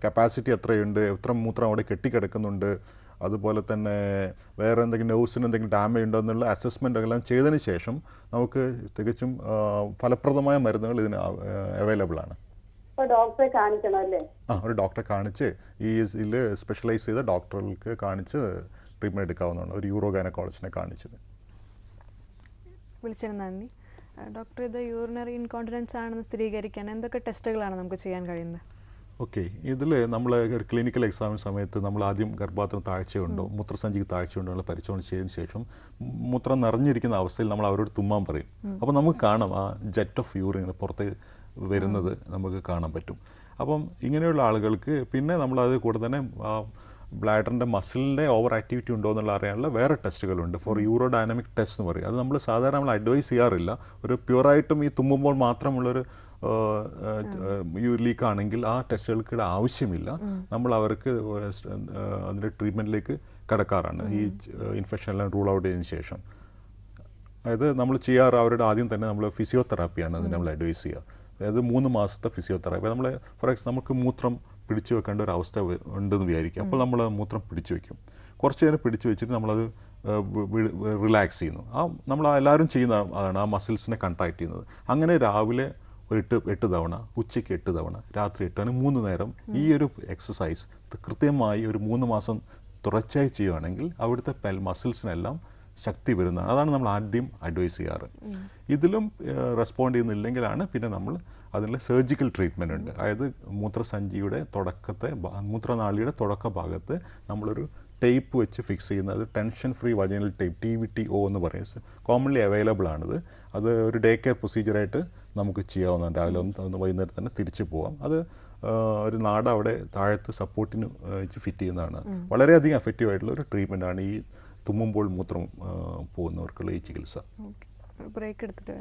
കപ്പാസിറ്റി എത്രയുണ്ട്? എത്ര മൂത്രം അവിടെ കെട്ടിക്കിടക്കുന്നുണ്ട്? അതുപോലെ തന്നെ വേറെ എന്തെങ്കിലും നെർവ്സിന് എന്തെങ്കിലും ഡാമേജ് ഉണ്ടോ എന്നുള്ള അസസ്മെന്റ് എല്ലാം ചെയ്തതിന് ശേഷം നമുക്ക് തികച്ചും ഫലപ്രദമായ മരുന്നുകൾ ഇതിന് അവൈലബിൾ ആണ്. ആ ഒരു ഡോക്ടറെ കാണിച്ച് ഈ ഇതിൽ സ്പെഷ്യലൈസ് ചെയ്ത ഡോക്ടർക്ക് കാണിച്ച് ട്രീറ്റ്മെന്റ് എടുക്കാവുന്നതാണ്. ഒരു യൂറോ ഗൈനക്കോളജിനെ കാണിച്ചത്. വിളിച്ചതിന് നന്ദി. ഡോക്ടർ ഇത് യൂറിനറി ഇൻകോണ്ടിനൻസ് ആണെന്ന് സ്ഥിരീകരിക്കാൻ എന്തൊക്കെ ടെസ്റ്റുകളാണ് നമുക്ക് ചെയ്യാൻ കഴിയുന്നത്? ഓക്കെ ഇതിൽ നമ്മൾ ഒരു ക്ലിനിക്കൽ എക്സാമിന് സമയത്ത് നമ്മൾ ആദ്യം ഗർഭപാത്രം താഴ്ചയുണ്ടോ മൂത്രസഞ്ചിക്ക് താഴ്ചയുണ്ടോ എന്നുള്ള പരിശോധന ചെയ്തതിന് ശേഷം മൂത്രം നിറഞ്ഞിരിക്കുന്ന അവസ്ഥയിൽ നമ്മൾ അവരോട് തുമ്മാൻ പറയും. അപ്പോൾ നമുക്ക് കാണാം ആ ജെറ്റ് ഓഫ് യൂറിൻ പുറത്ത് വരുന്നത് നമുക്ക് കാണാൻ പറ്റും. അപ്പം ഇങ്ങനെയുള്ള ആളുകൾക്ക് പിന്നെ നമ്മൾ അത് കൂടെ തന്നെ ബ്ലാഡറിന്റെ മസിലിന്റെ ഓവർ ആക്ടിവിറ്റി ഉണ്ടോ എന്നുള്ള അറിയാനുള്ള വേറെ ടെസ്റ്റുകളുണ്ട്. ഫോർ യൂറോ ഡൈനാമിക് ടെസ്റ്റ് എന്ന് പറയും. അത് നമ്മൾ സാധാരണ നമ്മൾ അഡ്വൈസ് ചെയ്യാറില്ല. ഒരു പ്യുവറായിട്ടും ഈ തുമ്മുമ്പോൾ മാത്രമുള്ളൊരു ലീക്ക് ആണെങ്കിൽ ആ ടെസ്റ്റുകൾക്ക് ആവശ്യമില്ല. നമ്മൾ അവർക്ക് അതിന്റെ ട്രീറ്റ്മെന്റിലേക്ക് കടക്കാറാണ്. ഈ ഇൻഫെക്ഷൻ എല്ലാം റൂൾ ഔട്ട് ചെയ്തതിന് ശേഷം. അതായത് നമ്മൾ ചെയ്യാറ് അവരുടെ ആദ്യം തന്നെ നമ്മൾ ഫിസിയോതെറാപ്പിയാണ് അതിന് നമ്മൾ അഡ്വൈസ് ചെയ്യുക. അതായത് മൂന്ന് മാസത്തെ ഫിസിയോതെറാപ്പി നമ്മൾ ഫോർ എക്സ് നമുക്ക് മൂത്രം പിടിച്ചു വെക്കേണ്ട ഒരു അവസ്ഥ ഉണ്ടെന്ന് വിചാരിക്കും. അപ്പോൾ നമ്മൾ മൂത്രം പിടിച്ചു വെക്കും. കുറച്ച് നേരം പിടിച്ചു വെച്ചിട്ട് നമ്മളത് റിലാക്സ് ചെയ്യുന്നു. ആ നമ്മൾ എല്ലാവരും ചെയ്യുന്ന അതാണ് ആ മസിൽസിനെ കൺട്രാക്ട് ചെയ്യുന്നത്. അങ്ങനെ രാവിലെ ഒരു എട്ട് എട്ട് തവണ ഉച്ചയ്ക്ക് എട്ട് തവണ രാത്രി എട്ട് തവണ മൂന്ന് നേരം ഈ ഒരു എക്സസൈസ് കൃത്യമായി ഒരു മൂന്ന് മാസം തുടർച്ചയായി ചെയ്യുകയാണെങ്കിൽ അവിടുത്തെ പെൽ മസിൽസിനെല്ലാം ശക്തി വരുന്നതാണ്. അതാണ് നമ്മൾ ആദ്യം അഡ്വൈസ് ചെയ്യാറ്. ഇതിലും റെസ്പോണ്ട് ചെയ്യുന്നില്ലെങ്കിലാണ് പിന്നെ നമ്മൾ അതിനുള്ള സർജിക്കൽ ട്രീറ്റ്മെന്റ് ഉണ്ട്. അതായത് മൂത്രസഞ്ചിയുടെ തുടക്കത്തെ മൂത്രനാളിയുടെ തുടക്ക ഭാഗത്ത് നമ്മളൊരു ടേപ്പ് വെച്ച് ഫിക്സ് ചെയ്യുന്നത് tension free vaginal tape T V T O എന്ന് പറയുന്നത് കോമൺലി അവൈലബിൾ ആണിത്. അത് ഒരു ഡേ കെയർ പ്രൊസീജിയറായിട്ട് നമുക്ക് ചെയ്യാവുന്നതാണ്. രാവിലെ ഒന്ന് വൈകുന്നേരം തന്നെ തിരിച്ചു പോവാം. അത് ഒരു നാട് അവിടെ താഴത്ത് സപ്പോർട്ടിന് വെച്ച് ഫിറ്റ് ചെയ്യുന്നതാണ്. വളരെയധികം എഫക്റ്റീവ് ആയിട്ടുള്ള ഒരു ട്രീറ്റ്മെന്റ് ആണ് ഈ തുമ്മുമ്പോൾ മൂത്രം പോകുന്നവർക്കുള്ള ഈ ചികിത്സ. ബ്രേക്ക് എടുത്തിട്ട്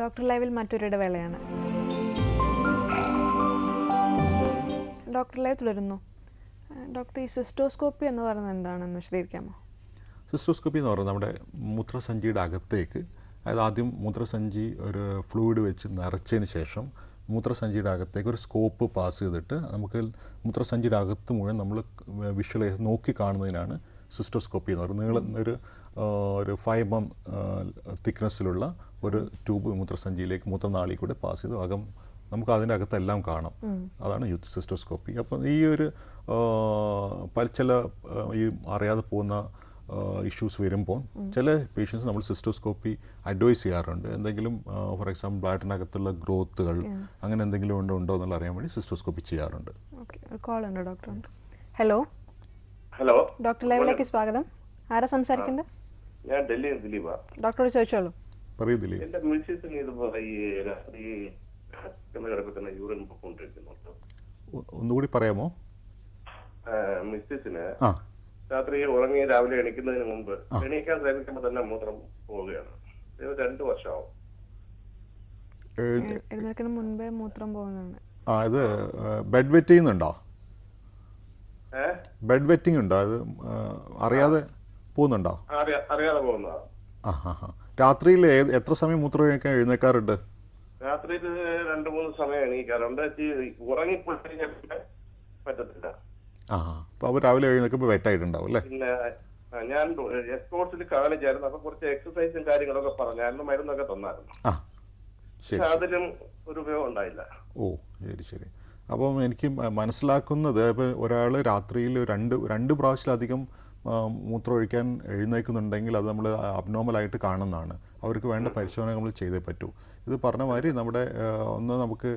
ഡോക്ടർ ലൈവിൽ മറ്റൊരു വേളയാണ്. ഡോക്ടർ ലൈവ് തുടരുന്നു. ഡോക്ടർ ഈ സിസ്റ്റോസ്കോപ്പി എന്ന് പറയുന്നത് എന്താണെന്ന് വിശദീകരിക്കാമോ? സിസ്റ്റോസ്കോപ്പി എന്ന് പറയുന്നത് നമ്മുടെ മൂത്രസഞ്ചിയുടെ അകത്തേക്ക് അതായത് ആദ്യം മൂത്രസഞ്ചി ഒരു ഫ്ലൂയിഡ് വെച്ച് നിറച്ചതിന് ശേഷം മൂത്രസഞ്ചിയുടെ അകത്തേക്ക് ഒരു സ്കോപ്പ് പാസ് ചെയ്തിട്ട് നമുക്ക് മൂത്രസഞ്ചിയുടെ അകത്ത് മുഴുവൻ നമ്മൾ വിഷ്വലൈസ് നോക്കി കാണുന്നതിനാണ് സിസ്റ്റോസ്കോപ്പി എന്ന് പറയുന്നത് നീളം ഒരു ഒരു ഫൈവ് എം തിക്നെസ്സിലുള്ള ഒരു ട്യൂബ് മൂത്രസഞ്ചിയിലേക്ക് മൂത്രനാളി കൂടെ പാസ് ചെയ്ത്. അകം നമുക്ക് അതിന്റെ അകത്തെല്ലാം കാണാം. അതാണ് യൂത്ത് സിസ്റ്റോസ്കോപ്പി. അപ്പം ഈ ഒരു പല ചില ഈ അറിയാതെ പോകുന്ന ഇഷ്യൂസ് വരുമ്പോൾ ചില പേഷ്യൻസ് നമ്മൾ സിസ്റ്റോസ്കോപ്പി അഡ്വൈസ് ചെയ്യാറുണ്ട്. എന്തെങ്കിലും ഫോർ എക്സാമ്പിൾ ബ്ലാഡിനകത്തുള്ള ഗ്രോത്തുകൾ അങ്ങനെ എന്തെങ്കിലും ഉണ്ടോ ഉണ്ടോ എന്നുള്ള അറിയാൻ വേണ്ടി സിസ്റ്റോസ്കോപ്പി ചെയ്യാറുണ്ട്. Hello hello. ഡോക്ടർ ലൈവിലേക്ക് സ്വാഗതം. ആരാ സംസാരിക്കുന്നത് ഞാൻ ഡൽഹിയിൽ ദിലീപ. ഡോക്ടറോട് ചോദിച്ചോളൂ. പറയുന്നില്ലേ എന്റെ മിസ്സിസിന് ഇതുപോലെ ഈ രാത്രി കിടക്കുന്ന കിടക്കുന്ന തന്നെ യൂറിൻ പൊക്കൊണ്ടിരിക്കുന്നുണ്ട്. ഒ- ഒന്നുകൂടി പറയാമോ? മിസ്സിസിന് ആ. രാത്രി ഉറങ്ങി രാവിലെ എണീക്കുന്നതിന് മുമ്പ് എണീക്കാൻ ശ്രമിക്കുമ്പോൾ തന്നെ മൂത്രം പോവുകയാണ്. ഇത് രണ്ടു വർഷമാവും. എഴുന്നേൽക്കുന്ന മുൻപേ മൂത്രം പോകുന്നതാണ്. ആ ഇത് ബെഡ് വെറ്റ് ചെയ്യുന്നുണ്ടോ? ബെഡ് വെറ്റിംഗ് ഉണ്ടോ? അത് അറിയാതെ പോകുന്നുണ്ടോ? അറിയാ- അറിയാതെ പോകുന്നതാണ് ആ ഹാ ഹാ രാത്രിയിൽ എത്ര സമയം മൂത്രമൊക്കെ എഴുന്നേക്കാറുണ്ട്? രാത്രി രണ്ട് മൂന്ന് സമയം എണീക്കാറുണ്ട് ഉറങ്ങിപ്പോയി കഴിഞ്ഞാൽ പറ്റത്തില്ല. ആ അപ്പൊ അവർ രാവിലെ എഴുന്നേൽക്കുമ്പോൾ വെറ്റായിട്ടുണ്ടാവും അല്ലേ? ഞാൻ എക്സ്പോർട്സിൽ കാണിച്ചായിരുന്നു. അപ്പൊ കുറച്ച് എക്സസൈസും കാര്യങ്ങളൊക്കെ പറഞ്ഞായിരുന്നു മരുന്നൊക്കെ തന്നായിരുന്നു. അതിലും ഒരു ഉപയോഗം ഉണ്ടായില്ല. ഓ ശരി ശരി. അപ്പം എനിക്ക് മനസ്സിലാക്കുന്നത് ഇപ്പോൾ ഒരാൾ രാത്രിയിൽ രണ്ട് രണ്ട് പ്രാവശ്യത്തിലധികം മൂത്രമൊഴിക്കാൻ എഴുന്നേൽക്കുന്നുണ്ടെങ്കിൽ അത് നമ്മൾ അബ്നോർമലായിട്ട് കാണുന്നതാണ്. അവർക്ക് വേണ്ട പരിശോധന നമ്മൾ ചെയ്തേ പറ്റൂ. ഇത് പറഞ്ഞ മാതിരി നമ്മുടെ ഒന്ന് നമുക്ക്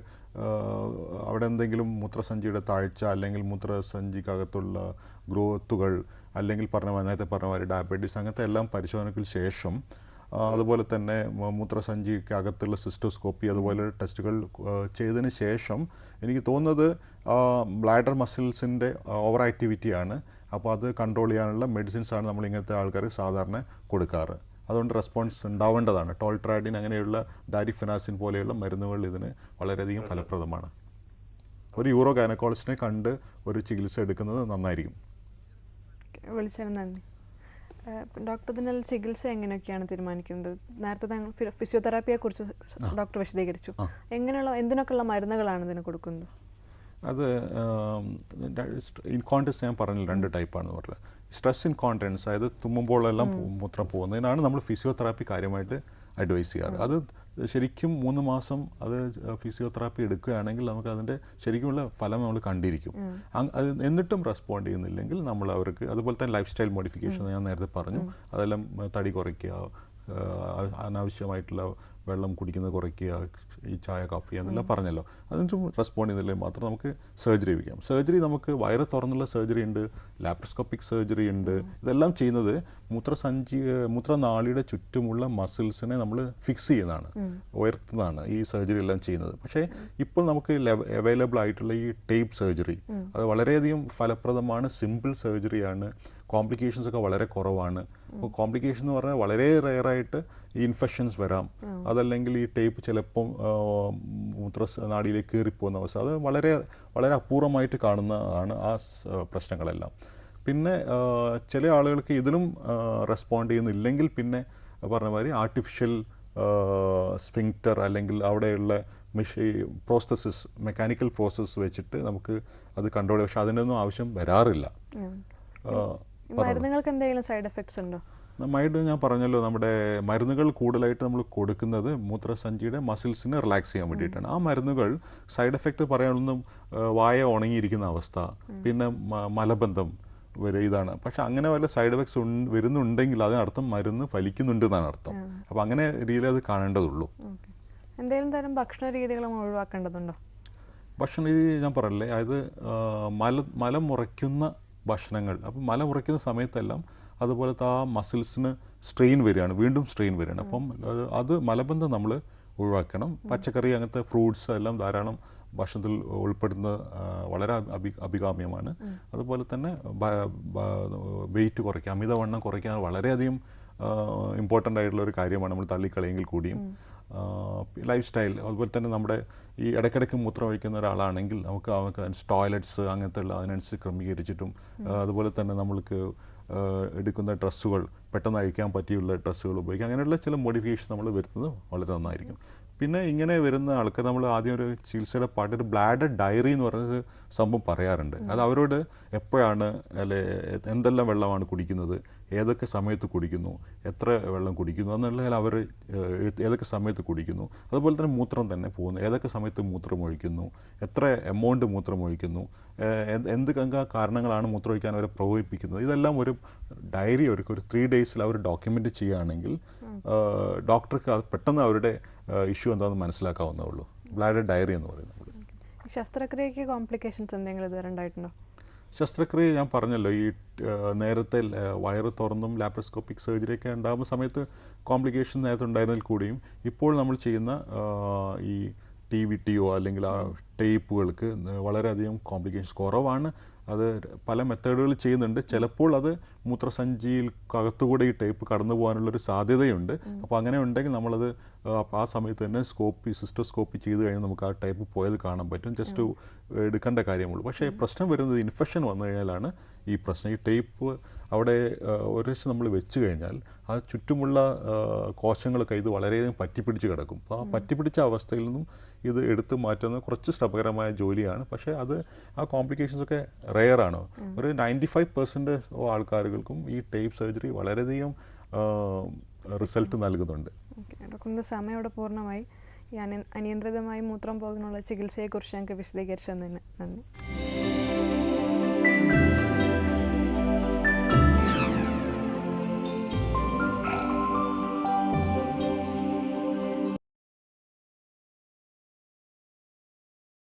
അവിടെ എന്തെങ്കിലും മൂത്രസഞ്ചിയുടെ താഴ്ച അല്ലെങ്കിൽ മൂത്രസഞ്ചിക്കകത്തുള്ള ഗ്രോത്തുകൾ അല്ലെങ്കിൽ പറഞ്ഞ നേരത്തെ പറഞ്ഞ മാതിരി ഡയബറ്റീസ് അങ്ങനത്തെ എല്ലാം പരിശോധനയ്ക്ക് ശേഷം അതുപോലെ തന്നെ മൂത്രസഞ്ചിക്ക് അകത്തുള്ള സിസ്റ്റോസ്കോപ്പി അതുപോലെ ടെസ്റ്റുകൾ ചെയ്തതിന് ശേഷം എനിക്ക് തോന്നുന്നത് ബ്ലാഡർ മസിൽസിന്റെ ഓവർ ആക്ടിവിറ്റിയാണ്. അപ്പോൾ അത് കൺട്രോൾ ചെയ്യാനുള്ള മെഡിസിൻസ് ആണ് നമ്മൾ ഇങ്ങനത്തെ ആൾക്കാർ സാധാരണ കൊടുക്കാറ്. അതുകൊണ്ട് റെസ്പോൺസ് ഉണ്ടാവേണ്ടതാണ്. ടോൾട്രാഡിൻ അങ്ങനെയുള്ള ഡാരിഫിനാസിൻ പോലെയുള്ള മരുന്നുകൾ ഇതിന് വളരെയധികം ഫലപ്രദമാണ്. ഒരു യൂറോ ഗൈനക്കോളജിസ്റ്റിനെ കണ്ട് ഒരു ചികിത്സ എടുക്കുന്നത് നന്നായിരിക്കും. വിളിച്ചതിന് നന്ദി. ഡോക്ടർ ഇതിനുള്ള ചികിത്സ എങ്ങനെയൊക്കെയാണ് തീരുമാനിക്കുന്നത്? നേരത്തെ താങ്കൾ ഫിസിയോതെറാപ്പിയെ കുറിച്ച് ഡോക്ടർ വിശദീകരിച്ചു. എങ്ങനെയുള്ള എന്തിനൊക്കെയുള്ള മരുന്നുകളാണ് ഇതിന് കൊടുക്കുന്നത്? അത് ഇൻകോണ്ടൻസ് ഞാൻ പറഞ്ഞില്ല രണ്ട് ടൈപ്പാണ് പറഞ്ഞത്. സ്ട്രെസ് ഇൻകോണ്ടൻസ് അതായത് തുമ്മുമ്പോഴെല്ലാം മൂത്രം പോകുന്നതിനാണ് നമ്മൾ ഫിസിയോതെറാപ്പി കാര്യമായിട്ട് അഡ്വൈസ് ചെയ്യാറ്. അത് ശരിക്കും മൂന്ന് മാസം അത് ഫിസിയോതെറാപ്പി എടുക്കുകയാണെങ്കിൽ നമുക്ക് അതിന്റെ ശരിക്കുമുള്ള ഫലം നമ്മൾ കണ്ടിരിക്കും. അത് എന്നിട്ടും റെസ്പോണ്ട് ചെയ്യുന്നില്ലെങ്കിൽ നമ്മൾ അവർക്ക് അതുപോലെ തന്നെ ലൈഫ് സ്റ്റൈൽ മോഡിഫിക്കേഷൻ ഞാൻ നേരത്തെ പറഞ്ഞു. അതെല്ലാം തടി കുറയ്ക്കുക അനാവശ്യമായിട്ടുള്ള വെള്ളം കുടിക്കുന്നത് കുറയ്ക്കുക ഈ ചായ കാപ്പി എന്നെല്ലാം പറഞ്ഞല്ലോ. അതിനും റെസ്പോണ്ട് ചെയ്തില്ലെങ്കിൽ മാത്രം നമുക്ക് സർജറി വയ്ക്കാം സർജറി നമുക്ക് വയറ് തുറന്നുള്ള സർജറി ഉണ്ട് ലാപ്രോസ്കോപ്പിക് സർജറി ഉണ്ട്. ഇതെല്ലാം ചെയ്യുന്നത് മൂത്രസഞ്ചി മൂത്രനാളിയുടെ ചുറ്റുമുള്ള മസിൽസിനെ നമ്മൾ ഫിക്സ് ചെയ്യുന്നതാണ് ഉയർത്തുന്നതാണ് ഈ സർജറി എല്ലാം ചെയ്യുന്നത്. പക്ഷേ ഇപ്പോൾ നമുക്ക് അവൈലബിൾ ആയിട്ടുള്ള ഈ ടേപ്പ് സർജറി അത് വളരെയധികം ഫലപ്രദമാണ് സിമ്പിൾ സർജറിയാണ് കോംപ്ലിക്കേഷൻസ് ഒക്കെ വളരെ കുറവാണ്. അപ്പോൾ കോംപ്ലിക്കേഷൻ എന്ന് പറഞ്ഞാൽ വളരെ റെയറായിട്ട് ഈ ഇൻഫെക്ഷൻസ് വരാം. അതല്ലെങ്കിൽ ഈ ടേപ്പ് ചിലപ്പം മൂത്ര നാടിയിലേക്ക് കയറിപ്പോകുന്ന അവസ്ഥ. അത് വളരെ വളരെ അപൂർവമായിട്ട് കാണുന്നതാണ് ആ പ്രശ്നങ്ങളെല്ലാം. പിന്നെ ചില ആളുകൾക്ക് ഇതിലും റെസ്പോണ്ട് ചെയ്യുന്നില്ലെങ്കിൽ പിന്നെ പറഞ്ഞ മാതിരി ആർട്ടിഫിഷ്യൽ സ്ഫിങ്ക്റ്റർ അല്ലെങ്കിൽ അവിടെയുള്ള മെഷീ പ്രോസസ്സസ് മെക്കാനിക്കൽ പ്രോസസ്സ് വെച്ചിട്ട് നമുക്ക് അത് കൺട്രോൾ പക്ഷെ അതിനൊന്നും ആവശ്യം വരാറില്ല. മരുന്നുകൾക്ക് എന്തെങ്കിലും സൈഡ് എഫക്ട്സ് ഉണ്ടോ? മൈഡ് ഞാൻ പറഞ്ഞല്ലോ നമ്മുടെ മരുന്നുകൾ കൂടുതലായിട്ട് നമ്മൾ കൊടുക്കുന്നത് മൂത്രസഞ്ചിയുടെ മസിൽസിനെ റിലാക്സ് ചെയ്യാൻ വേണ്ടിയിട്ടാണ്. ആ മരുന്നുകൾ സൈഡ് എഫക്റ്റ് പറയാനൊന്നും വായ ഉണങ്ങിയിരിക്കുന്ന അവസ്ഥ പിന്നെ മലബന്ധം വരെ ഇതാണ്. പക്ഷെ അങ്ങനെ വല്ല സൈഡ് എഫക്ട്സ് വരുന്നുണ്ടെങ്കിൽ അതിനർത്ഥം മരുന്ന് ഫലിക്കുന്നുണ്ട് എന്നാണ് അർത്ഥം. അപ്പോൾ അങ്ങനെ രീതിയിൽ അത് കാണേണ്ടതുള്ളൂ. എന്തെങ്കിലും തരം ഭക്ഷണ രീതികളും ഒഴിവാക്കേണ്ടതുണ്ടോ? ഭക്ഷണ രീതി ഞാൻ പറയല്ലേ അതായത് മല മലം മുറയ്ക്കുന്ന ഭക്ഷണങ്ങൾ. അപ്പം മല മുറയ്ക്കുന്ന സമയത്തെല്ലാം അതുപോലത്തെ ആ മസിൽസിന് സ്ട്രെയിൻ വരികയാണ്. വീണ്ടും സ്ട്രെയിൻ വരികയാണ്. അപ്പം അത് മലബന്ധം നമ്മൾ ഒഴിവാക്കണം. പച്ചക്കറി അങ്ങനത്തെ ഫ്രൂട്ട്സ് എല്ലാം ധാരാളം ഭക്ഷണത്തിൽ ഉൾപ്പെടുന്ന ആ, വളരെ അഭി അഭികാമ്യമാണ്. അതുപോലെ തന്നെ വെയിറ്റ് കുറയ്ക്കുക അമിതവണ്ണം കുറയ്ക്കാൻ വളരെയധികം ഇമ്പോർട്ടന്റ് ആയിട്ടുള്ള ഒരു കാര്യമാണ് നമ്മൾ തള്ളിക്കളയെങ്കിൽ കൂടിയും. ലൈഫ് സ്റ്റൈൽ അതുപോലെ തന്നെ നമ്മുടെ ഈ ഇടയ്ക്കിടയ്ക്ക് മൂത്രം ഒഴിക്കുന്ന ഒരാളാണെങ്കിൽ നമുക്ക് നമുക്ക് ടോയ്ലറ്റ്സ് അങ്ങനത്തെ ഉള്ള അതിനനുസരിച്ച് ക്രമീകരിച്ചിട്ടും അതുപോലെ തന്നെ നമ്മൾക്ക് എടുക്കുന്ന ഡ്രസ്സുകൾ പെട്ടെന്ന് അഴിക്കാൻ പറ്റിയുള്ള ഡ്രസ്സുകൾ ഉപയോഗിക്കുക അങ്ങനെയുള്ള ചില മോഡിഫിക്കേഷൻ നമ്മൾ വരുന്നത് വളരെ നന്നായിരിക്കും. പിന്നെ ഇങ്ങനെ വരുന്ന ആൾക്കാർ നമ്മൾ ആദ്യം ഒരു ചികിത്സയുടെ പാട്ട് ഒരു ബ്ലാഡർ ഡയറി എന്ന് പറയുന്ന സംഭവം പറയാറുണ്ട്. അത് അവരോട് എപ്പോഴാണ് അല്ലെ എന്തെല്ലാം വെള്ളമാണ് കുടിക്കുന്നത് ഏതൊക്കെ സമയത്ത് കുടിക്കുന്നു എത്ര വെള്ളം കുടിക്കുന്നു എന്നുള്ളതിൽ അവർ ഏതൊക്കെ സമയത്ത് കുടിക്കുന്നു. അതുപോലെ തന്നെ മൂത്രം തന്നെ പോകുന്നു. ഏതൊക്കെ സമയത്ത് മൂത്രം ഒഴിക്കുന്നു എത്ര എമൗണ്ട് മൂത്രം ഒഴിക്കുന്നു എന്ത് എന്ത് കാരണങ്ങളാണ് മൂത്രം ഒഴിക്കാൻ അവരെ പ്രകോപിപ്പിക്കുന്നത്. ഇതെല്ലാം ഒരു ഡയറി അവർക്ക് ഒരു ത്രീ ഡേയ്സിൽ അവർ ഡോക്യുമെന്റ് ചെയ്യുകയാണെങ്കിൽ ഡോക്ടർക്ക് അത് പെട്ടെന്ന് അവരുടെ ഇഷ്യൂ എന്താണെന്ന് മനസ്സിലാക്കാവുന്നേ ഉള്ളൂ. ബ്ലാഡർ ഡയറി എന്ന് പറയുന്നത്. ശസ്ത്രക്രിയക്ക് കോംപ്ലിക്കേഷൻസ് എന്തെങ്കിലും ഇതുവരെ ഉണ്ടായിട്ടുണ്ടോ? ശസ്ത്രക്രിയ ഞാൻ പറഞ്ഞല്ലോ ഈ നേരത്തെ വയറ് തുറന്നും ലാപ്രോസ്കോപ്പിക് സർജറി ഒക്കെ ഉണ്ടാകുന്ന സമയത്ത് കോംപ്ലിക്കേഷൻ നേരത്തെ ഉണ്ടായിരുന്നതിൽ കൂടിയും ഇപ്പോൾ നമ്മൾ ചെയ്യുന്ന ഈ ടി വി ടിയോ അല്ലെങ്കിൽ ആ ടേപ്പുകൾക്ക് വളരെയധികം കോംപ്ലിക്കേഷൻ കുറവാണ്. അത് പല മെത്തേഡുകൾ ചെയ്യുന്നുണ്ട്. ചിലപ്പോൾ അത് മൂത്രസഞ്ചിയിൽ അകത്തുകൂടെ ഈ ടേപ്പ് കടന്നു പോകാനുള്ളൊരു സാധ്യതയുണ്ട് അപ്പോൾ അങ്ങനെ ഉണ്ടെങ്കിൽ നമ്മളത് അപ്പോൾ ആ സമയത്ത് തന്നെ സ്കോപ്പി സിസ്റ്റോസ്കോപ്പി ചെയ്ത് കഴിഞ്ഞാൽ നമുക്ക് ആ ടൈപ്പ് പോയത് കാണാൻ പറ്റും. ജസ്റ്റ് എടുക്കേണ്ട കാര്യമുള്ളൂ. പക്ഷേ പ്രശ്നം വരുന്നത് ഇൻഫെക്ഷൻ വന്നു കഴിഞ്ഞാലാണ് ഈ പ്രശ്നം. ഈ ടേപ്പ് അവിടെ ഒരേശം ഒരു നമ്മൾ വെച്ച് കഴിഞ്ഞാൽ ആ ചുറ്റുമുള്ള കോശങ്ങളൊക്കെ ഇത് വളരെയധികം പറ്റിപ്പിടിച്ച് കിടക്കും. അപ്പോൾ ആ പറ്റിപ്പിടിച്ച അവസ്ഥയിൽ നിന്നും ഇത് എടുത്ത് മാറ്റുന്നത് കുറച്ച് ശ്രമകരമായ ജോലിയാണ്. പക്ഷേ അത് ആ കോംപ്ലിക്കേഷൻസ് ഒക്കെ റെയർ ആണ്. ഒരു നയന്റി ഫൈവ് പെർസെന്റ് ആൾക്കാരുകൾക്കും ഈ ടേപ്പ് സർജറി വളരെയധികം റിസൾട്ട് നൽകുന്നുണ്ട്. ഡോക്ടറിന്റെ സമയം പൂർണമായി. ഈ അനിയന്ത്രിതമായി മൂത്രം പോകുന്നുള്ള ചികിത്സയെക്കുറിച്ച് ഞങ്ങൾക്ക് വിശദീകരിച്ചു തന്നെ നന്ദി.